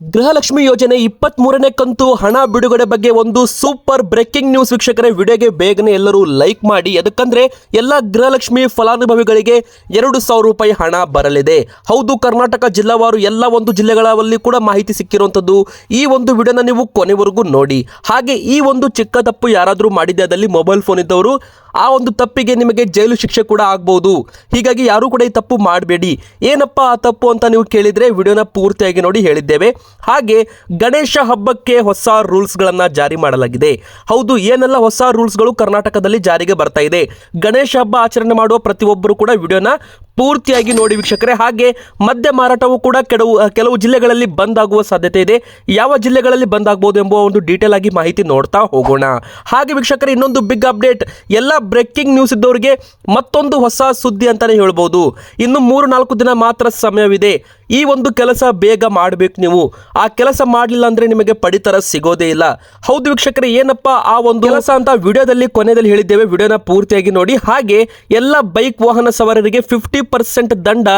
ಗೃಹಲಕ್ಷ್ಮಿ ಯೋಜನೆ ಇಪ್ಪತ್ತ್ ಮೂರನೇ ಕಂತು, ಹಣ ಬಿಡುಗಡೆ ಬಗ್ಗೆ ಒಂದು ಸೂಪರ್ ಬ್ರೇಕಿಂಗ್ ನ್ಯೂಸ್ ವೀಕ್ಷಕರೇ, ವಿಡಿಯೋಗೆ ಬೇಗನೆ ಎಲ್ಲರೂ ಲೈಕ್ ಮಾಡಿ. ಅದಕ್ಕಂದ್ರೆ ಎಲ್ಲ ಗೃಹಲಕ್ಷ್ಮಿ ಫಲಾನುಭವಿಗಳಿಗೆ ಎರಡು ಸಾವಿರ ರೂಪಾಯಿ ಹಣ ಬರಲಿದೆ. ಹೌದು, ಕರ್ನಾಟಕ ಜಿಲ್ಲಾವಾರು ಎಲ್ಲ ಒಂದು ಜಿಲ್ಲೆಗಳಲ್ಲಿ ಕೂಡ ಮಾಹಿತಿ ಸಿಕ್ಕಿರುವಂಥದ್ದು ಈ ಒಂದು ವಿಡಿಯೋನ ನೀವು ಕೊನೆವರೆಗೂ ನೋಡಿ. ಹಾಗೆ ಈ ಒಂದು ಚಿಕ್ಕ ತಪ್ಪು ಯಾರಾದರೂ ಮಾಡಿದ್ದಲ್ಲಿ ಮೊಬೈಲ್ ಫೋನ್ ಇದ್ದವರು ಆ ಒಂದು ತಪ್ಪಿಗೆ ನಿಮಗೆ ಜೈಲು ಶಿಕ್ಷೆ ಕೂಡ ಆಗ್ಬೋದು. ಹೀಗಾಗಿ ಯಾರೂ ಕೂಡ ಈ ತಪ್ಪು ಮಾಡಬೇಡಿ. ಏನಪ್ಪ ಆ ತಪ್ಪು ಅಂತ ನೀವು ಕೇಳಿದರೆ ವಿಡಿಯೋನ ಪೂರ್ತಿಯಾಗಿ ನೋಡಿ ಹೇಳಿದ್ದೇವೆ. ಹಾಗೆ ಗಣೇಶ ಹಬ್ಬಕ್ಕೆ ಹೊಸ ರೂಲ್ಸ್ಗಳನ್ನು ಜಾರಿ ಮಾಡಲಾಗಿದೆ. ಹೌದು, ಏನೆಲ್ಲ ಹೊಸ ರೂಲ್ಸ್ಗಳು ಕರ್ನಾಟಕದಲ್ಲಿ ಜಾರಿಗೆ ಬರ್ತಾ ಇದೆ. ಗಣೇಶ ಹಬ್ಬ ಆಚರಣೆ ಮಾಡುವ ಪ್ರತಿಯೊಬ್ಬರು ಕೂಡ ವಿಡಿಯೋನ ಪೂರ್ತಿಯಾಗಿ ನೋಡಿ ವೀಕ್ಷಕರೇ, ಹಾಗೆ ಮದ್ಯ ಮಾರಾಟವು ಕೂಡ ಕೆಲವು ಕೆಲವು ಜಿಲ್ಲೆಗಳಲ್ಲಿ ಬಂದ್ ಆಗುವ ಸಾಧ್ಯತೆ ಇದೆ. ಯಾವ ಜಿಲ್ಲೆಗಳಲ್ಲಿ ಬಂದ್ ಆಗ್ಬೋದು ಎಂಬುವ ಒಂದು ಡೀಟೇಲ್ ಆಗಿ ಮಾಹಿತಿ ನೋಡ್ತಾ ಹೋಗೋಣ. ಹಾಗೆ ವೀಕ್ಷಕರೇ, ಇನ್ನೊಂದು ಬಿಗ್ ಅಪ್ಡೇಟ್ ಎಲ್ಲ ಬ್ರೇಕಿಂಗ್ ನ್ಯೂಸ್ ಇದ್ದವರಿಗೆ ಮತ್ತೊಂದು ಹೊಸ ಸುದ್ದಿ ಅಂತಾನೆ ಹೇಳ್ಬೋದು. ಇನ್ನು ಮೂರು ನಾಲ್ಕು ದಿನ ಮಾತ್ರ ಸಮಯವಿದೆ. ಈ ಒಂದು ಕೆಲಸ ಬೇಗ ಮಾಡಬೇಕು ನೀವು. ಆ ಕೆಲಸ ಮಾಡಲಿಲ್ಲ ಅಂದರೆ ನಿಮಗೆ ಪಡಿತರ ಸಿಗೋದೇ ಇಲ್ಲ. ಹೌದು ವೀಕ್ಷಕರೇ ಏನಪ್ಪ ಆ ಒಂದು ಕೆಲಸ ಅಂತ ವಿಡಿಯೋದಲ್ಲಿ ಕೊನೆಯಲ್ಲಿ ಹೇಳಿದ್ದೇವೆ. ವಿಡಿಯೋನ ಪೂರ್ತಿಯಾಗಿ ನೋಡಿ. ಹಾಗೆ ಎಲ್ಲ ಬೈಕ್ ವಾಹನ ಸವಾರರಿಗೆ ಫಿಫ್ಟಿ ಪರ್ಸೆಂಟ್ ದಂಡ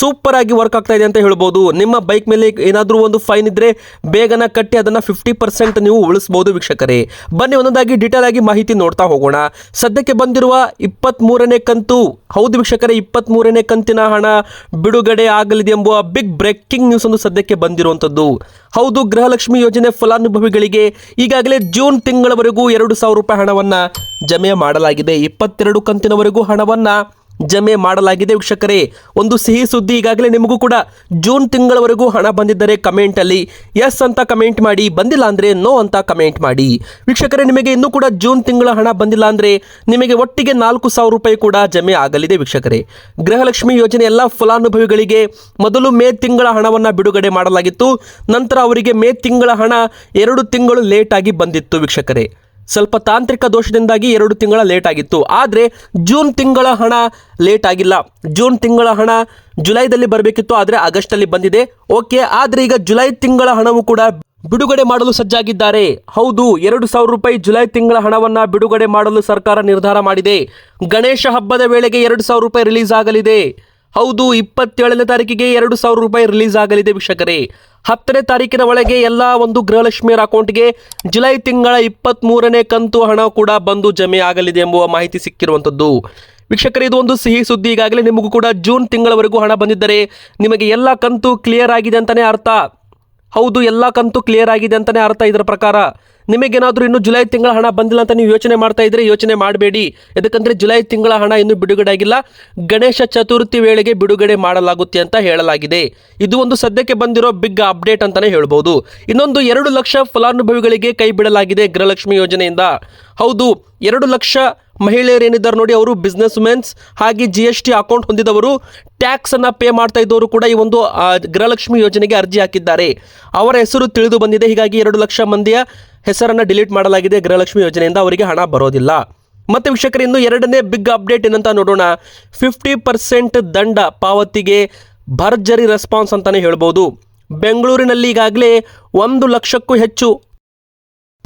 ಸೂಪರ್ ಆಗಿ ವರ್ಕ್ ಆಗ್ತಾ ಇದೆ ಅಂತ ಹೇಳ್ಬೋದು. ನಿಮ್ಮ ಬೈಕ್ ಮೇಲೆ ಏನಾದರೂ ಒಂದು ಫೈನ್ ಇದ್ರೆ ಬೇಗನ ಕಟ್ಟಿ ಅದನ್ನು ಫಿಫ್ಟಿ ಪರ್ಸೆಂಟ್ ನೀವು ಉಳಿಸ್ಬೋದು ವೀಕ್ಷಕರೇ. ಬನ್ನಿ ಒಂದೊಂದಾಗಿ ಡೀಟೇಲ್ ಆಗಿ ಮಾಹಿತಿ ನೋಡ್ತಾ ಹೋಗೋಣ. ಸದ್ಯಕ್ಕೆ ಬಂದಿರುವ ಇಪ್ಪತ್ತ್ ಮೂರನೇ ಕಂತು. ಹೌದು ವೀಕ್ಷಕರೇ ಇಪ್ಪತ್ತ್ ಮೂರನೇ ಕಂತಿನ ಹಣ ಬಿಡುಗಡೆ ಆಗಲಿದೆ ಎಂಬುವ ಬಿಗ್ ಬ್ರೇಕಿಂಗ್ ನ್ಯೂಸ್ ಒಂದು ಸದ್ಯಕ್ಕೆ ಬಂದಿರುವಂಥದ್ದು. ಹೌದು, ಗೃಹಲಕ್ಷ್ಮಿ ಯೋಜನೆ ಫಲಾನುಭವಿಗಳಿಗೆ ಈಗಾಗಲೇ ಜೂನ್ ತಿಂಗಳವರೆಗೂ ಎರಡು ಸಾವಿರ ರೂಪಾಯಿ ಹಣವನ್ನು ಜಮೆ ಮಾಡಲಾಗಿದೆ. ಇಪ್ಪತ್ತೆರಡು ಕಂತಿನವರೆಗೂ ಹಣವನ್ನ ಜಮೆ ಮಾಡಲಾಗಿದೆ ವೀಕ್ಷಕರೇ. ಒಂದು ಸಿಹಿ ಸುದ್ದಿ ಈಗಾಗಲೇ ನಿಮಗೂ ಕೂಡ. ಜೂನ್ ತಿಂಗಳವರೆಗೂ ಹಣ ಬಂದಿದ್ದರೆ ಕಮೆಂಟ್ ಅಲ್ಲಿ. ಎಸ್ ಅಂತ ಕಮೆಂಟ್ ಮಾಡಿ. ಬಂದಿಲ್ಲ ಅಂದ್ರೆ ನೋ ಅಂತ ಕಮೆಂಟ್ ಮಾಡಿ. ವೀಕ್ಷಕರೇ, ನಿಮಗೆ ಇನ್ನೂ ಕೂಡ ಜೂನ್ ತಿಂಗಳ ಹಣ ಬಂದಿಲ್ಲ ಅಂದ್ರೆ ನಿಮಗೆ ಒಟ್ಟಿಗೆ ನಾಲ್ಕು ಸಾವಿರ ರೂಪಾಯಿ ಕೂಡ ಜಮೆ ಆಗಲಿದೆ ವೀಕ್ಷಕರೇ. ಗೃಹಲಕ್ಷ್ಮಿ ಯೋಜನೆ ಎಲ್ಲ ಫಲಾನುಭವಿಗಳಿಗೆ ಮೊದಲು ಮೇ ತಿಂಗಳ ಹಣವನ್ನು ಬಿಡುಗಡೆ ಮಾಡಲಾಗಿತ್ತು. ನಂತರ ಅವರಿಗೆ ಮೇ ತಿಂಗಳ ಹಣ ಎರಡು ತಿಂಗಳು ಲೇಟ್ ಆಗಿ ಬಂದಿತ್ತು ವೀಕ್ಷಕರೇ. ಸ್ವಲ್ಪ ತಾಂತ್ರಿಕ ದೋಷದಿಂದಾಗಿ ಎರಡು ತಿಂಗಳ ಲೇಟ್ ಆಗಿತ್ತು ಆದರೆ ಜೂನ್ ತಿಂಗಳ ಹಣ ಲೇಟ್ ಆಗಿಲ್ಲ ಜೂನ್ ತಿಂಗಳ ಹಣ ಜುಲೈದಲ್ಲಿ ಬರಬೇಕಿತ್ತು, ಆದರೆ ಆಗಸ್ಟಲ್ಲಿ ಬಂದಿದೆ. ಓಕೆ, ಆದರೆ ಈಗ ಜುಲೈ ತಿಂಗಳ ಹಣವು ಕೂಡ ಬಿಡುಗಡೆ ಮಾಡಲು ಸಜ್ಜಾಗಿದ್ದಾರೆ. ಹೌದು, ಎರಡು ಸಾವಿರ ರೂಪಾಯಿ ಜುಲೈ ತಿಂಗಳ ಹಣವನ್ನು ಬಿಡುಗಡೆ ಮಾಡಲು ಸರ್ಕಾರ ನಿರ್ಧಾರ ಮಾಡಿದೆ. ಗಣೇಶ ಹಬ್ಬದ ವೇಳೆಗೆ ಎರಡು ಸಾವಿರ ರೂಪಾಯಿ ರಿಲೀಸ್ ಆಗಲಿದೆ. ಹೌದು, ಇಪ್ಪತ್ತೇಳನೇ ತಾರೀಕಿಗೆ ಎರಡು ಸಾವಿರ ರೂಪಾಯಿ ರಿಲೀಸ್ ಆಗಲಿದೆ ವೀಕ್ಷಕರೇ. ಹತ್ತನೇ ತಾರೀಕಿನ ಒಳಗೆ ಎಲ್ಲ ಒಂದು ಗೃಹಲಕ್ಷ್ಮಿಯರ ಅಕೌಂಟ್ಗೆ ಜುಲೈ ತಿಂಗಳ ಇಪ್ಪತ್ತ್ ಮೂರನೇ ಕಂತು ಹಣ ಕೂಡ ಬಂದು ಜಮೆ ಆಗಲಿದೆ ಎಂಬುವ ಮಾಹಿತಿ ಸಿಕ್ಕಿರುವಂಥದ್ದು. ವೀಕ್ಷಕರೇ, ಇದು ಒಂದು ಸಿಹಿ ಸುದ್ದಿ. ಈಗಾಗಲೇ ನಿಮಗೂ ಕೂಡ ಜೂನ್ ತಿಂಗಳವರೆಗೂ ಹಣ ಬಂದಿದ್ದರೆ ನಿಮಗೆ ಎಲ್ಲ ಕಂತು ಕ್ಲಿಯರ್ ಆಗಿದೆ ಅಂತಲೇ ಅರ್ಥ. ಹೌದು, ಎಲ್ಲ ಕಂತು ಕ್ಲಿಯರ್ ಆಗಿದೆ ಅಂತಲೇ ಅರ್ಥ ಇದರ ಪ್ರಕಾರ. ನಿಮಗೇನಾದರೂ ಇನ್ನು ಜುಲೈ ತಿಂಗಳ ಹಣ ಬಂದಿಲ್ಲ ಅಂತ ನೀವು ಯೋಚನೆ ಮಾಡ್ತಾ ಇದ್ರೆ ಯೋಚನೆ ಮಾಡಬೇಡಿ. ಯಾಕಂದರೆ ಜುಲೈ ತಿಂಗಳ ಹಣ ಇನ್ನೂ ಬಿಡುಗಡೆ ಆಗಿಲ್ಲ. ಗಣೇಶ ಚತುರ್ಥಿ ವೇಳೆಗೆ ಬಿಡುಗಡೆ ಮಾಡಲಾಗುತ್ತೆ ಅಂತ ಹೇಳಲಾಗಿದೆ. ಇದು ಒಂದು ಸದ್ಯಕ್ಕೆ ಬಂದಿರೋ ಬಿಗ್ ಅಪ್ಡೇಟ್ ಅಂತಲೇ ಹೇಳ್ಬೋದು. ಇನ್ನೊಂದು ಎರಡು ಲಕ್ಷ ಫಲಾನುಭವಿಗಳಿಗೆ ಕೈ ಬಿಡಲಾಗಿದೆ ಗೃಹಲಕ್ಷ್ಮಿ ಯೋಜನೆಯಿಂದ. ಹೌದು, ಎರಡು ಲಕ್ಷ ಮಹಿಳೆಯರು ಏನಿದ್ದಾರೆ ನೋಡಿ, ಅವರು ಬಿಸ್ನೆಸ್ ಮೆನ್ಸ್ ಹಾಗೆ ಜಿ ಎಸ್ ಟಿ ಅಕೌಂಟ್ ಹೊಂದಿದವರು. ಟ್ಯಾಕ್ಸ್ ಅನ್ನ ಪೇ ಮಾಡ್ತಾ ಇದ್ದವರು ಕೂಡ ಈ ಒಂದು ಗೃಹಲಕ್ಷ್ಮಿ ಯೋಜನೆಗೆ ಅರ್ಜಿ ಹಾಕಿದ್ದಾರೆ. ಅವರ ಹೆಸರು ತಿಳಿದು ಬಂದಿದೆ. ಹೀಗಾಗಿ ಎರಡು ಲಕ್ಷ ಮಂದಿಯ ಹೆಸರನ್ನು ಡಿಲೀಟ್ ಮಾಡಲಾಗಿದೆ ಗೃಹಲಕ್ಷ್ಮಿ ಯೋಜನೆಯಿಂದ. ಅವರಿಗೆ ಹಣ ಬರೋದಿಲ್ಲ. ಮತ್ತೆ ವೀಕ್ಷಕರು, ಇನ್ನು ಎರಡನೇ ಬಿಗ್ ಅಪ್ಡೇಟ್ ಏನಂತ ನೋಡೋಣ. ಫಿಫ್ಟಿ ಪರ್ಸೆಂಟ್ ದಂಡ ಪಾವತಿಗೆ ಭರ್ಜರಿ ರೆಸ್ಪಾನ್ಸ್ ಅಂತಾನೆ ಹೇಳ್ಬೋದು. ಬೆಂಗಳೂರಿನಲ್ಲಿ ಈಗಾಗಲೇ ಒಂದು ಲಕ್ಷಕ್ಕೂ ಹೆಚ್ಚು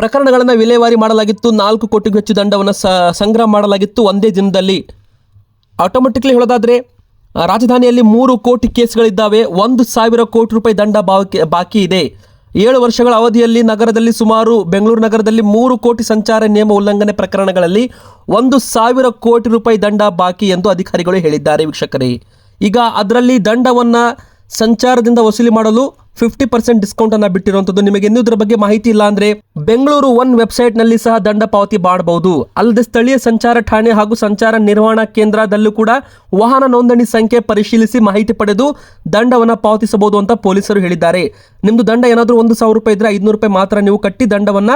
ಪ್ರಕರಣಗಳನ್ನು ವಿಲೇವಾರಿ ಮಾಡಲಾಗಿತ್ತು. ನಾಲ್ಕು ಕೋಟಿಗೂ ಹೆಚ್ಚು ದಂಡವನ್ನು ಸಂಗ್ರಹ ಮಾಡಲಾಗಿತ್ತು ಒಂದೇ ದಿನದಲ್ಲಿ. ಆಟೋಮೆಟಿಕ್ಲಿ ಹೇಳೋದಾದರೆ ರಾಜಧಾನಿಯಲ್ಲಿ ಮೂರು ಕೋಟಿ ಕೇಸ್ಗಳಿದ್ದಾವೆ. ಒಂದು ಸಾವಿರ ಕೋಟಿ ರೂಪಾಯಿ ದಂಡ ಬಾಕಿ ಬಾಕಿ ಇದೆ. ಏಳು ವರ್ಷಗಳ ಅವಧಿಯಲ್ಲಿ ನಗರದಲ್ಲಿ ಸುಮಾರು, ಬೆಂಗಳೂರು ನಗರದಲ್ಲಿ ಮೂರು ಕೋಟಿ ಸಂಚಾರ ನಿಯಮ ಉಲ್ಲಂಘನೆ ಪ್ರಕರಣಗಳಲ್ಲಿ ಒಂದು ಸಾವಿರ ಕೋಟಿ ರೂಪಾಯಿ ದಂಡ ಬಾಕಿ ಎಂದು ಅಧಿಕಾರಿಗಳು ಹೇಳಿದ್ದಾರೆ ವೀಕ್ಷಕರೇ. ಈಗ ಅದರಲ್ಲಿ ದಂಡವನ್ನು ಸಂಚಾರದಿಂದ ವಸೂಲಿ ಮಾಡಲು ಫಿಫ್ಟಿ ಪರ್ಸೆಂಟ್ ಡಿಸ್ಕೌಂಟನ್ನು ಬಿಟ್ಟಿರುವಂಥದ್ದು ನಿಮಗೆ. ಇನ್ನೂ ಇದರ ಬಗ್ಗೆ ಮಾಹಿತಿ ಇಲ್ಲ ಅಂದ್ರೆ ಬೆಂಗಳೂರು ಒನ್ ವೆಬ್ಸೈಟ್ನಲ್ಲಿ ಸಹ ದಂಡ ಪಾವತಿ ಮಾಡಬಹುದು. ಅಲ್ಲದೆ ಸ್ಥಳೀಯ ಸಂಚಾರ ಠಾಣೆ ಹಾಗೂ ಸಂಚಾರ ನಿರ್ವಹಣಾ ಕೇಂದ್ರದಲ್ಲೂ ಕೂಡ ವಾಹನ ನೋಂದಣಿ ಸಂಖ್ಯೆ ಪರಿಶೀಲಿಸಿ ಮಾಹಿತಿ ಪಡೆದು ದಂಡವನ್ನು ಪಾವತಿಸಬಹುದು ಅಂತ ಪೊಲೀಸರು ಹೇಳಿದ್ದಾರೆ. ನಿಮ್ಮದು ದಂಡ ಏನಾದರೂ ಒಂದು ಸಾವಿರ ರೂಪಾಯಿ ಇದ್ದರೆ ಐದುನೂರು ರೂಪಾಯಿ ಮಾತ್ರ ನೀವು ಕಟ್ಟಿ ದಂಡವನ್ನ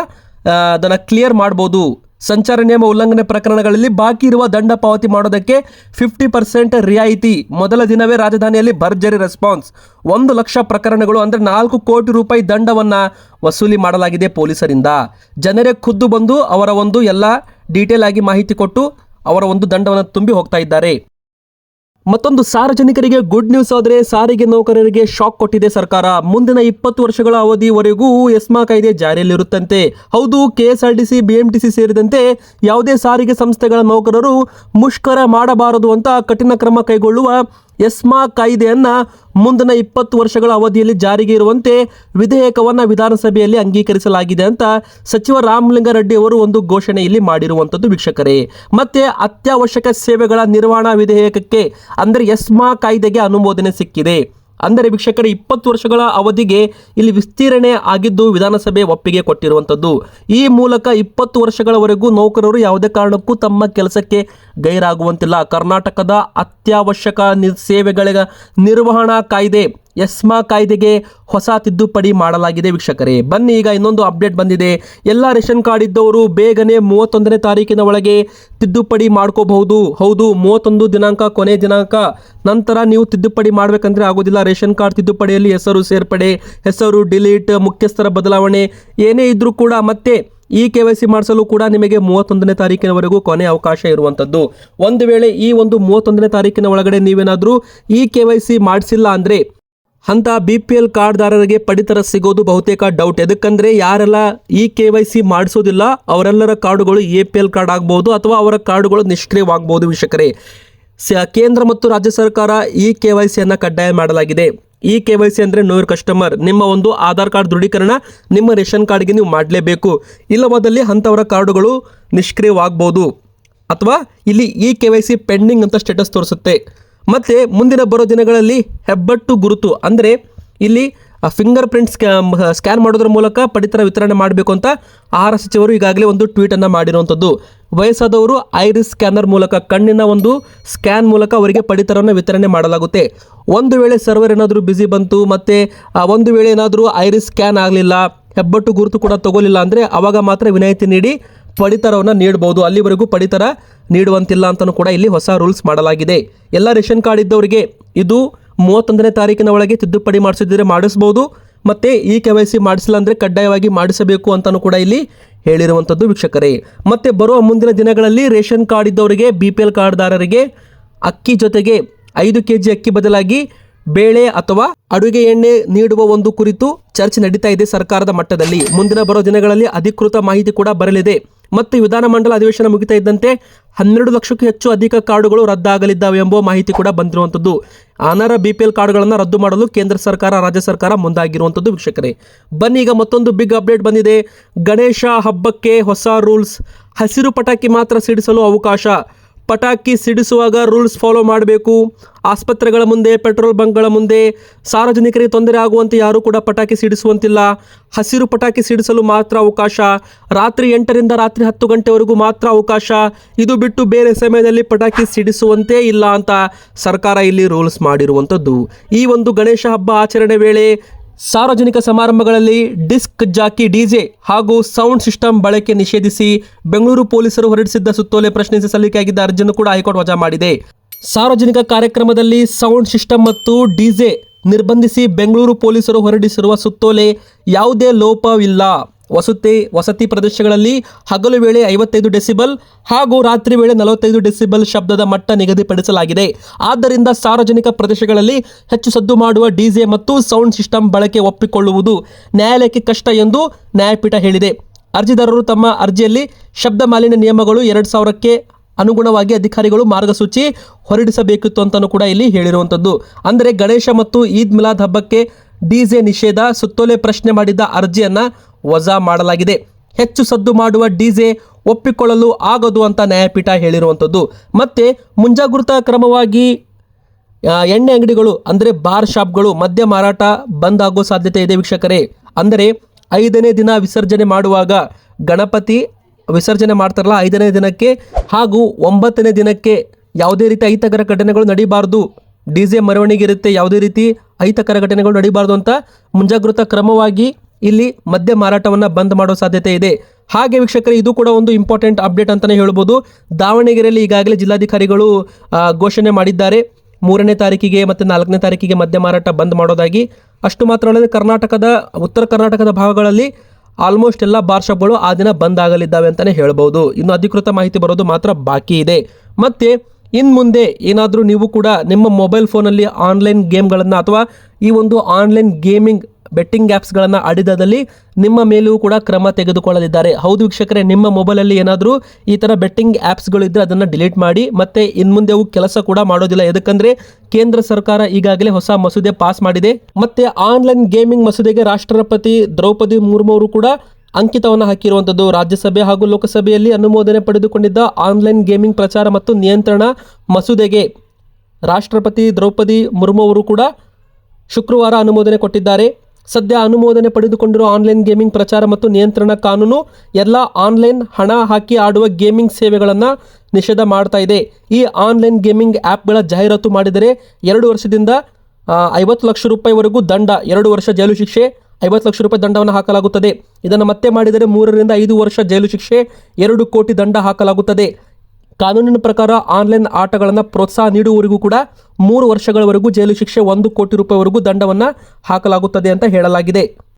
ಅದನ್ನು ಕ್ಲಿಯರ್ ಮಾಡಬಹುದು. ಸಂಚಾರ ನಿಯಮ ಉಲ್ಲಂಘನೆ ಪ್ರಕರಣಗಳಲ್ಲಿ ಬಾಕಿ ಇರುವ ದಂಡ ಪಾವತಿ ಮಾಡೋದಕ್ಕೆ ಫಿಫ್ಟಿ ಪರ್ಸೆಂಟ್ ರಿಯಾಯಿತಿ. ಮೊದಲ ದಿನವೇ ರಾಜಧಾನಿಯಲ್ಲಿ ಭರ್ಜರಿ ರೆಸ್ಪಾನ್ಸ್ ಒಂದು ಲಕ್ಷ ಪ್ರಕರಣಗಳು ಅಂದರೆ ನಾಲ್ಕು ಕೋಟಿ ರೂಪಾಯಿ ದಂಡವನ್ನು ವಸೂಲಿ ಮಾಡಲಾಗಿದೆ ಪೊಲೀಸರಿಂದ. ಜನರೇ ಖುದ್ದು ಬಂದು ಅವರ ಒಂದು ಎಲ್ಲ ಡೀಟೇಲ್ ಆಗಿ ಮಾಹಿತಿ ಕೊಟ್ಟು ಅವರ ಒಂದು ದಂಡವನ್ನು ತುಂಬಿ ಹೋಗ್ತಾ ಇದ್ದಾರೆ. ಮತ್ತೊಂದು ಸಾರ್ವಜನಿಕರಿಗೆ ಗುಡ್ ನ್ಯೂಸ್ ಆದರೆ ಸಾರಿಗೆ ನೌಕರರಿಗೆ ಶಾಕ್ ಕೊಟ್ಟಿದೆ ಸರ್ಕಾರ. ಮುಂದಿನ ಇಪ್ಪತ್ತು ವರ್ಷಗಳ ಅವಧಿವರೆಗೂ ಎಸ್ಮಾ ಕಾಯ್ದೆ ಜಾರಿಯಲ್ಲಿರುತ್ತಂತೆ. ಹೌದು, ಕೆಎಸ್ಆರ್ಟಿಸಿ, ಬಿಎಂಟಿಸಿ ಸೇರಿದಂತೆ ಯಾವುದೇ ಸಾರಿಗೆ ಸಂಸ್ಥೆಗಳ ನೌಕರರು ಮುಷ್ಕರ ಮಾಡಬಾರದು ಅಂತ ಕಠಿಣ ಕ್ರಮ ಕೈಗೊಳ್ಳುವ ಎಸ್ಮಾ ಕಾಯ್ದೆಯನ್ನ ಮುಂದಿನ ಇಪ್ಪತ್ತು ವರ್ಷಗಳ ಅವಧಿಯಲ್ಲಿ ಜಾರಿಗೆ ಇರುವಂತೆ ವಿಧೇಯಕವನ್ನು ವಿಧಾನಸಭೆಯಲ್ಲಿ ಅಂಗೀಕರಿಸಲಾಗಿದೆ ಅಂತ ಸಚಿವ ರಾಮಲಿಂಗಾರೆಡ್ಡಿ ಅವರು ಒಂದು ಘೋಷಣೆಯಲ್ಲಿ ಮಾಡಿರುವಂಥದ್ದು ವೀಕ್ಷಕರೇ. ಮತ್ತೆ ಅತ್ಯವಶ್ಯಕ ಸೇವೆಗಳ ನಿರ್ವಹಣಾ ವಿಧೇಯಕಕ್ಕೆ ಅಂದರೆ ಎಸ್ಮಾ ಕಾಯ್ದೆಗೆ ಅನುಮೋದನೆ ಸಿಕ್ಕಿದೆ. ಅಂದರೆ ವೀಕ್ಷಕರ, ಇಪ್ಪತ್ತು ವರ್ಷಗಳ ಅವಧಿಗೆ ಇಲ್ಲಿ ವಿಸ್ತೀರ್ಣೆ ಆಗಿದ್ದು ವಿಧಾನಸಭೆ ಒಪ್ಪಿಗೆ ಕೊಟ್ಟಿರುವಂಥದ್ದು. ಈ ಮೂಲಕ ಇಪ್ಪತ್ತು ವರ್ಷಗಳವರೆಗೂ ನೌಕರರು ಯಾವುದೇ ಕಾರಣಕ್ಕೂ ತಮ್ಮ ಕೆಲಸಕ್ಕೆ ಗೈರಾಗುವಂತಿಲ್ಲ. ಕರ್ನಾಟಕದ ಅತ್ಯವಶ್ಯಕ ಸೇವೆಗಳ ನಿರ್ವಹಣಾ ಕಾಯ್ದೆ ಎಸ್ಮಾ ಕಾಯ್ದೆಗೆ ಹೊಸ ತಿದ್ದುಪಡಿ ಮಾಡಲಾಗಿದೆ ವೀಕ್ಷಕರೇ. ಬನ್ನಿ ಈಗ ಇನ್ನೊಂದು ಅಪ್ಡೇಟ್ ಬಂದಿದೆ. ಎಲ್ಲ ರೇಷನ್ ಕಾರ್ಡ್ ಇದ್ದವರು ಬೇಗನೆ ಮೂವತ್ತೊಂದನೇ ತಾರೀಕಿನ ಒಳಗೆ ತಿದ್ದುಪಡಿ ಮಾಡ್ಕೋಬಹುದು. ಹೌದು, ಮೂವತ್ತೊಂದು ದಿನಾಂಕ, ಕೊನೆ ದಿನಾಂಕ ನಂತರ ನೀವು ತಿದ್ದುಪಡಿ ಮಾಡಬೇಕಂದ್ರೆ ಆಗೋದಿಲ್ಲ. ರೇಷನ್ ಕಾರ್ಡ್ ತಿದ್ದುಪಡಿಯಲ್ಲಿ ಹೆಸರು ಸೇರ್ಪಡೆ, ಹೆಸರು ಡಿಲೀಟ್, ಮುಖ್ಯಸ್ಥರ ಬದಲಾವಣೆ ಏನೇ ಇದ್ರೂ ಕೂಡ ಮತ್ತೆ ಈ ಕೆ ವೈ ಸಿ ಮಾಡಿಸಲು ಕೂಡ ನಿಮಗೆ ಮೂವತ್ತೊಂದನೇ ತಾರೀಕಿನವರೆಗೂ ಕೊನೆ ಅವಕಾಶ ಇರುವಂಥದ್ದು. ಒಂದು ವೇಳೆ ಈ ಒಂದು ಮೂವತ್ತೊಂದನೇ ತಾರೀಕಿನ ಒಳಗಡೆ ನೀವೇನಾದರೂ ಈ ಕೆ ವೈ ಸಿ ಮಾಡಿಸಿಲ್ಲ ಅಂದರೆ ಅಂತ ಬಿ ಪಿ ಎಲ್ ಕಾರ್ಡ್ದಾರರಿಗೆ ಪಡಿತರ ಸಿಗೋದು ಬಹುತೇಕ ಡೌಟ್ ಎದಕ್ಕಂದ್ರೆ ಯಾರೆಲ್ಲ ಈ ಕೆ ವೈ ಸಿ ಮಾಡಿಸೋದಿಲ್ಲ, ಅವರೆಲ್ಲರ ಕಾರ್ಡುಗಳು ಎ ಪಿ ಎಲ್ ಕಾರ್ಡ್ ಆಗ್ಬೋದು ಅಥವಾ ಅವರ ಕಾರ್ಡುಗಳು ನಿಷ್ಕ್ರಿಯವಾಗಬಹುದು ವೀಕ್ಷಕರೇ. ಕೇಂದ್ರ ಮತ್ತು ರಾಜ್ಯ ಸರ್ಕಾರ ಈ ಕೆ ವೈ ಸಿಯನ್ನು ಕಡ್ಡಾಯ ಮಾಡಲಾಗಿದೆ. ಈ ಕೆ ವೈ ಸಿ ಅಂದರೆ ನೋರ್ ಕಸ್ಟಮರ್ ನಿಮ್ಮ ಒಂದು ಆಧಾರ್ ಕಾರ್ಡ್ ದೃಢೀಕರಣ, ನಿಮ್ಮ ರೇಷನ್ ಕಾರ್ಡ್ಗೆ ನೀವು ಮಾಡಲೇಬೇಕು. ಇಲ್ಲವಾದಲ್ಲಿ ಅಂಥವರ ಕಾರ್ಡುಗಳು ನಿಷ್ಕ್ರಿಯವಾಗ್ಬೋದು. ಅಥವಾ ಇಲ್ಲಿ ಈ ಕೆ ವೈ ಸಿ ಪೆಂಡಿಂಗ್ ಅಂತ ಸ್ಟೇಟಸ್ ತೋರಿಸುತ್ತೆ. ಮತ್ತು ಮುಂದಿನ ಬರೋ ದಿನಗಳಲ್ಲಿ ಹೆಬ್ಬಟ್ಟು ಗುರುತು ಅಂದರೆ ಇಲ್ಲಿ ಫಿಂಗರ್ ಪ್ರಿಂಟ್ ಸ್ಕ್ಯಾನ್ ಮಾಡೋದ್ರ ಮೂಲಕ ಪಡಿತರ ವಿತರಣೆ ಮಾಡಬೇಕು ಅಂತ ಆಹಾರ ಸಚಿವರು ಈಗಾಗಲೇ ಒಂದು ಟ್ವೀಟನ್ನು ಮಾಡಿರುವಂಥದ್ದು ವಯಸ್ಸಾದವರು ಐರಿಸ್ ಸ್ಕ್ಯಾನರ್ ಮೂಲಕ ಕಣ್ಣಿನ ಒಂದು ಸ್ಕ್ಯಾನ್ ಮೂಲಕ ಅವರಿಗೆ ಪಡಿತರವನ್ನು ವಿತರಣೆ ಮಾಡಲಾಗುತ್ತೆ. ಒಂದು ವೇಳೆ ಸರ್ವರ್ ಏನಾದರೂ ಬ್ಯುಸಿ ಬಂತು ಮತ್ತು ಒಂದು ವೇಳೆ ಏನಾದರೂ ಐರಿಸ್ ಸ್ಕ್ಯಾನ್ ಆಗಲಿಲ್ಲ, ಹೆಬ್ಬಟ್ಟು ಗುರುತು ಕೂಡ ತಗೋಲಿಲ್ಲ ಅಂದರೆ ಆವಾಗ ಮಾತ್ರ ವಿನಾಯಿತಿ ನೀಡಿ ಪಡಿತರವನ್ನು ನೀಡಬಹುದು ಅಲ್ಲಿವರೆಗೂ ಪಡಿತರ ನೀಡುವಂತಿಲ್ಲ ಅಂತಲೂ ಕೂಡ ಇಲ್ಲಿ ಹೊಸ ರೂಲ್ಸ್ ಮಾಡಲಾಗಿದೆ. ಎಲ್ಲ ರೇಷನ್ ಕಾರ್ಡ್ ಇದ್ದವರಿಗೆ ಇದು ಮೂವತ್ತೊಂದನೇ ತಾರೀಕಿನ ಒಳಗೆ ತಿದ್ದುಪಡಿ ಮಾಡಿಸಿದ್ರೆ ಮಾಡಿಸ್ಬೋದು. ಮತ್ತು ಈ ಕೆ ವೈ ಸಿ ಮಾಡಿಸಿಲ್ಲ ಅಂದರೆ ಕಡ್ಡಾಯವಾಗಿ ಮಾಡಿಸಬೇಕು ಅಂತಲೂ ಕೂಡ ಇಲ್ಲಿ ಹೇಳಿರುವಂಥದ್ದು ವೀಕ್ಷಕರೇ. ಮತ್ತು ಬರುವ ಮುಂದಿನ ದಿನಗಳಲ್ಲಿ ರೇಷನ್ ಕಾರ್ಡ್ ಇದ್ದವರಿಗೆ, ಬಿ ಪಿ ಎಲ್ ಕಾರ್ಡ್ದಾರರಿಗೆ ಅಕ್ಕಿ ಜೊತೆಗೆ ಐದು ಕೆ ಜಿ ಅಕ್ಕಿ ಬದಲಾಗಿ ಬೇಳೆ ಅಥವಾ ಅಡುಗೆ ಎಣ್ಣೆ ನೀಡುವ ಒಂದು ಕುರಿತು ಚರ್ಚೆ ನಡೀತಾ ಇದೆ ಸರ್ಕಾರದ ಮಟ್ಟದಲ್ಲಿ. ಮುಂದಿನ ಬರೋ ದಿನಗಳಲ್ಲಿ ಅಧಿಕೃತ ಮಾಹಿತಿ ಕೂಡ ಬರಲಿದೆ. ಮತ್ತು ವಿಧಾನಮಂಡಲ ಅಧಿವೇಶನ ಮುಗಿತಾ ಇದ್ದಂತೆ ಹನ್ನೆರಡು ಲಕ್ಷಕ್ಕೂ ಹೆಚ್ಚು ಅಧಿಕ ಕಾರ್ಡುಗಳು ರದ್ದಾಗಲಿದ್ದಾವೆ ಎಂಬ ಮಾಹಿತಿ ಕೂಡ ಬಂದಿರುವಂಥದ್ದು. ಅನರ್ಹ ಬಿ ಪಿ ಎಲ್ ಕಾರ್ಡ್ಗಳನ್ನು ರದ್ದು ಮಾಡಲು ಕೇಂದ್ರ ಸರ್ಕಾರ, ರಾಜ್ಯ ಸರ್ಕಾರ ಮುಂದಾಗಿರುವಂಥದ್ದು ವೀಕ್ಷಕರೇ. ಬನ್ನಿ, ಈಗ ಮತ್ತೊಂದು ಬಿಗ್ ಅಪ್ಡೇಟ್ ಬಂದಿದೆ. ಗಣೇಶ ಹಬ್ಬಕ್ಕೆ ಹೊಸ ರೂಲ್ಸ್ ಹಸಿರು ಪಟಾಕಿ ಮಾತ್ರ ಸಿಡಿಸಲು ಅವಕಾಶ. ಪಟಾಕಿ ಸಿಡಿಸುವಾಗ ರೂಲ್ಸ್ ಫಾಲೋ ಮಾಡಬೇಕು. ಆಸ್ಪತ್ರೆಗಳ ಮುಂದೆ, ಪೆಟ್ರೋಲ್ ಬಂಕ್ಗಳ ಮುಂದೆ ಸಾರ್ವಜನಿಕರಿಗೆ ತೊಂದರೆ ಆಗುವಂತೆ ಯಾರೂ ಕೂಡ ಪಟಾಕಿ ಸಿಡಿಸುವಂತಿಲ್ಲ. ಹಸಿರು ಪಟಾಕಿ ಸಿಡಿಸಲು ಮಾತ್ರ ಅವಕಾಶ. ರಾತ್ರಿ ಎಂಟರಿಂದ ರಾತ್ರಿ ಹತ್ತು ಗಂಟೆವರೆಗೂ ಮಾತ್ರ ಅವಕಾಶ. ಇದು ಬಿಟ್ಟು ಬೇರೆ ಸಮಯದಲ್ಲಿ ಪಟಾಕಿ ಸಿಡಿಸುವಂತೆ ಇಲ್ಲ ಅಂತ ಸರ್ಕಾರ ಇಲ್ಲಿ ರೂಲ್ಸ್ ಮಾಡಿರುವಂಥದ್ದು ಈ ಒಂದು ಗಣೇಶ ಹಬ್ಬ ಆಚರಣೆ ವೇಳೆ ಸಾರ್ವಜನಿಕ ಸಮಾರಂಭಗಳಲ್ಲಿ ಡಿಸ್ಕ್ ಜಾಕಿ ಡಿಜೆ ಹಾಗೂ ಸೌಂಡ್ ಸಿಸ್ಟಮ್ ಬಳಕೆ ನಿಷೇಧಿಸಿ ಬೆಂಗಳೂರು ಪೊಲೀಸರು ಹೊರಡಿಸಿದ್ದ ಸುತ್ತೋಲೆ ಪ್ರಶ್ನಿಸಿ ಸಲ್ಲಿಕೆಯಾಗಿದ್ದ ಅರ್ಜಿಯನ್ನು ಕೂಡ ಹೈಕೋರ್ಟ್ ವಜಾ ಮಾಡಿದೆ. ಸಾರ್ವಜನಿಕ ಕಾರ್ಯಕ್ರಮದಲ್ಲಿ ಸೌಂಡ್ ಸಿಸ್ಟಮ್ ಮತ್ತು ಡಿಜೆ ನಿರ್ಬಂಧಿಸಿ ಬೆಂಗಳೂರು ಪೊಲೀಸರು ಹೊರಡಿಸಿರುವ ಸುತ್ತೋಲೆ ಯಾವುದೇ ಲೋಪವಿಲ್ಲ. ವಸತಿ ವಸತಿ ಪ್ರದೇಶಗಳಲ್ಲಿ ಹಗಲು ವೇಳೆ ಐವತ್ತೈದು ಡೆಸಿಬಲ್ ಹಾಗೂ ರಾತ್ರಿ ವೇಳೆ ನಲವತ್ತೈದು ಡೆಸಿಬಲ್ ಶಬ್ದದ ಮಟ್ಟ ನಿಗದಿಪಡಿಸಲಾಗಿದೆ. ಆದ್ದರಿಂದ ಸಾರ್ವಜನಿಕ ಪ್ರದೇಶಗಳಲ್ಲಿ ಹೆಚ್ಚು ಸದ್ದು ಮಾಡುವ ಡಿಜೆ ಮತ್ತು ಸೌಂಡ್ ಸಿಸ್ಟಮ್ ಬಳಕೆ ಒಪ್ಪಿಕೊಳ್ಳುವುದು ನ್ಯಾಯಾಲಯಕ್ಕೆ ಕಷ್ಟ ಎಂದು ನ್ಯಾಯಪೀಠ ಹೇಳಿದೆ. ಅರ್ಜಿದಾರರು ತಮ್ಮ ಅರ್ಜಿಯಲ್ಲಿ ಶಬ್ದ ಮಾಲಿನ್ಯ ನಿಯಮಗಳು ಎರಡು ಸಾವಿರಕ್ಕೆ ಅನುಗುಣವಾಗಿ ಅಧಿಕಾರಿಗಳು ಮಾರ್ಗಸೂಚಿ ಹೊರಡಿಸಬೇಕಿತ್ತು ಅಂತಲೂ ಕೂಡ ಇಲ್ಲಿ ಹೇಳಿರುವಂಥದ್ದು. ಅಂದರೆ ಗಣೇಶ ಮತ್ತು ಈದ್ ಮಿಲಾದ್ ಹಬ್ಬಕ್ಕೆ ಡಿಜೆ ನಿಷೇಧ, ಸುತ್ತೋಲೆ ಪ್ರಶ್ನೆ ಮಾಡಿದ್ದ ಅರ್ಜಿಯನ್ನು ವಜಾ ಮಾಡಲಾಗಿದೆ. ಹೆಚ್ಚು ಸದ್ದು ಮಾಡುವ ಡಿಜೆ ಒಪ್ಪಿಕೊಳ್ಳಲು ಆಗದು ಅಂತ ನ್ಯಾಯಪೀಠ ಹೇಳಿರುವಂಥದ್ದು. ಮತ್ತೆ ಮುಂಜಾಗೃತಾ ಕ್ರಮವಾಗಿ ಎಣ್ಣೆ ಅಂಗಡಿಗಳು, ಅಂದರೆ ಬಾರ್ ಶಾಪ್ಗಳು, ಮದ್ಯ ಮಾರಾಟ ಬಂದ್ ಆಗೋ ಸಾಧ್ಯತೆ ಇದೆ ವೀಕ್ಷಕರೇ. ಅಂದರೆ ಐದನೇ ದಿನ ವಿಸರ್ಜನೆ ಮಾಡುವಾಗ ಗಣಪತಿ ವಿಸರ್ಜನೆ ಮಾಡ್ತಾರಲ್ಲ, ಐದನೇ ದಿನಕ್ಕೆ ಹಾಗೂ ಒಂಬತ್ತನೇ ದಿನಕ್ಕೆ ಯಾವುದೇ ರೀತಿ ಅಹಿತಕರ ಘಟನೆಗಳು ನಡೀಬಾರ್ದು. ಡಿ ಜೆ ಮೆರವಣಿಗೆ ಇರುತ್ತೆ, ಯಾವುದೇ ರೀತಿ ಅಹಿತಕರ ಘಟನೆಗಳು ನಡೀಬಾರ್ದು ಅಂತ ಮುಂಜಾಗ್ರತಾ ಕ್ರಮವಾಗಿ ಇಲ್ಲಿ ಮದ್ಯ ಮಾರಾಟವನ್ನು ಬಂದ್ ಮಾಡೋ ಸಾಧ್ಯತೆ ಇದೆ. ಹಾಗೆ ವೀಕ್ಷಕರೇ, ಇದು ಕೂಡ ಒಂದು ಇಂಪಾರ್ಟೆಂಟ್ ಅಪ್ಡೇಟ್ ಅಂತಲೇ ಹೇಳ್ಬೋದು. ದಾವಣಗೆರೆಯಲ್ಲಿ ಈಗಾಗಲೇ ಜಿಲ್ಲಾಧಿಕಾರಿಗಳು ಘೋಷಣೆ ಮಾಡಿದ್ದಾರೆ. ಮೂರನೇ ತಾರೀಕಿಗೆ ಮತ್ತು ನಾಲ್ಕನೇ ತಾರೀಕಿಗೆ ಮದ್ಯ ಮಾರಾಟ ಬಂದ್ ಮಾಡೋದಾಗಿ. ಅಷ್ಟು ಮಾತ್ರ ಅಲ್ಲದೆ ಕರ್ನಾಟಕದ, ಉತ್ತರ ಕರ್ನಾಟಕದ ಭಾಗಗಳಲ್ಲಿ ಆಲ್ಮೋಸ್ಟ್ ಎಲ್ಲ ಬಾರ್ ಶಾಪ್ಗಳು ಆ ದಿನ ಬಂದ್ ಆಗಲಿದ್ದಾವೆ ಅಂತಲೇ ಹೇಳ್ಬೋದು. ಇನ್ನು ಅಧಿಕೃತ ಮಾಹಿತಿ ಬರೋದು ಮಾತ್ರ ಬಾಕಿ ಇದೆ. ಮತ್ತು ಇನ್ನು ಮುಂದೆ ಏನಾದರೂ ನೀವು ಕೂಡ ನಿಮ್ಮ ಮೊಬೈಲ್ ಫೋನಲ್ಲಿ ಆನ್ಲೈನ್ ಗೇಮ್ಗಳನ್ನು ಅಥವಾ ಈ ಒಂದು ಆನ್ಲೈನ್ ಗೇಮಿಂಗ್ ಬೆಟ್ಟಿಂಗ್ ಆ್ಯಪ್ಸ್ಗಳನ್ನು ಆಡಿದಲ್ಲಿ ನಿಮ್ಮ ಮೇಲೂ ಕೂಡ ಕ್ರಮ ತೆಗೆದುಕೊಳ್ಳಲಿದ್ದಾರೆ. ಹೌದು ವೀಕ್ಷಕರೇ, ನಿಮ್ಮ ಮೊಬೈಲಲ್ಲಿ ಏನಾದರೂ ಈ ಥರ ಬೆಟ್ಟಿಂಗ್ ಆ್ಯಪ್ಸ್ಗಳಿದ್ದರೆ ಅದನ್ನು ಡಿಲೀಟ್ ಮಾಡಿ, ಮತ್ತೆ ಇನ್ನು ಮುಂದೆ ಅವು ಕೆಲಸ ಕೂಡ ಮಾಡೋದಿಲ್ಲ. ಯಾಕಂದರೆ ಕೇಂದ್ರ ಸರ್ಕಾರ ಈಗಾಗಲೇ ಹೊಸ ಮಸೂದೆ ಪಾಸ್ ಮಾಡಿದೆ. ಮತ್ತೆ ಆನ್ಲೈನ್ ಗೇಮಿಂಗ್ ಮಸೂದೆಗೆ ರಾಷ್ಟ್ರಪತಿ ದ್ರೌಪದಿ ಮುರ್ಮು ಅವರು ಕೂಡ ಅಂಕಿತವನ್ನು ಹಾಕಿರುವಂಥದ್ದು ರಾಜ್ಯಸಭೆ ಹಾಗೂ ಲೋಕಸಭೆಯಲ್ಲಿ ಅನುಮೋದನೆ ಪಡೆದುಕೊಂಡಿದ್ದ ಆನ್ಲೈನ್ ಗೇಮಿಂಗ್ ಪ್ರಚಾರ ಮತ್ತು ನಿಯಂತ್ರಣ ಮಸೂದೆಗೆ ರಾಷ್ಟ್ರಪತಿ ದ್ರೌಪದಿ ಮುರ್ಮು ಅವರು ಕೂಡ ಶುಕ್ರವಾರ ಅನುಮೋದನೆ ಕೊಟ್ಟಿದ್ದಾರೆ. ಸದ್ಯ ಅನುಮೋದನೆ ಪಡೆದುಕೊಂಡಿರುವ ಆನ್ಲೈನ್ ಗೇಮಿಂಗ್ ಪ್ರಚಾರ ಮತ್ತು ನಿಯಂತ್ರಣ ಕಾನೂನು, ಎಲ್ಲ ಆನ್ಲೈನ್ ಹಣ ಹಾಕಿ ಆಡುವ ಗೇಮಿಂಗ್ ಸೇವೆಗಳನ್ನು ನಿಷೇಧ ಮಾಡ್ತಾ ಇದೆ. ಈ ಆನ್ಲೈನ್ ಗೇಮಿಂಗ್ ಆ್ಯಪ್ಗಳ ಜಾಹೀರಾತು ಮಾಡಿದರೆ ಎರಡು ವರ್ಷದಿಂದ ಐವತ್ತು ಲಕ್ಷ ರೂಪಾಯಿವರೆಗೂ ದಂಡ, ಎರಡು ವರ್ಷ ಜೈಲು ಶಿಕ್ಷೆ, ಐವತ್ತು ಲಕ್ಷ ರೂಪಾಯಿ ದಂಡವನ್ನು ಹಾಕಲಾಗುತ್ತದೆ. ಇದನ್ನು ಮತ್ತೆ ಮಾಡಿದರೆ ಮೂರರಿಂದ ಐದು ವರ್ಷ ಜೈಲು ಶಿಕ್ಷೆ, ಎರಡು ಕೋಟಿ ದಂಡ ಹಾಕಲಾಗುತ್ತದೆ. ಕಾನೂನಿನ ಪ್ರಕಾರ ಆನ್ಲೈನ್ ಆಟಗಳನ್ನು ಪ್ರೋತ್ಸಾಹ ನೀಡುವವರಿಗೂ ಕೂಡ ಮೂರು ವರ್ಷಗಳವರೆಗೂ ಜೈಲು ಶಿಕ್ಷೆ ಒಂದು ಕೋಟಿ ರೂಪಾಯಿವರೆಗೂ ದಂಡವನ್ನು ಹಾಕಲಾಗುತ್ತದೆ ಅಂತ ಹೇಳಲಾಗಿದೆ.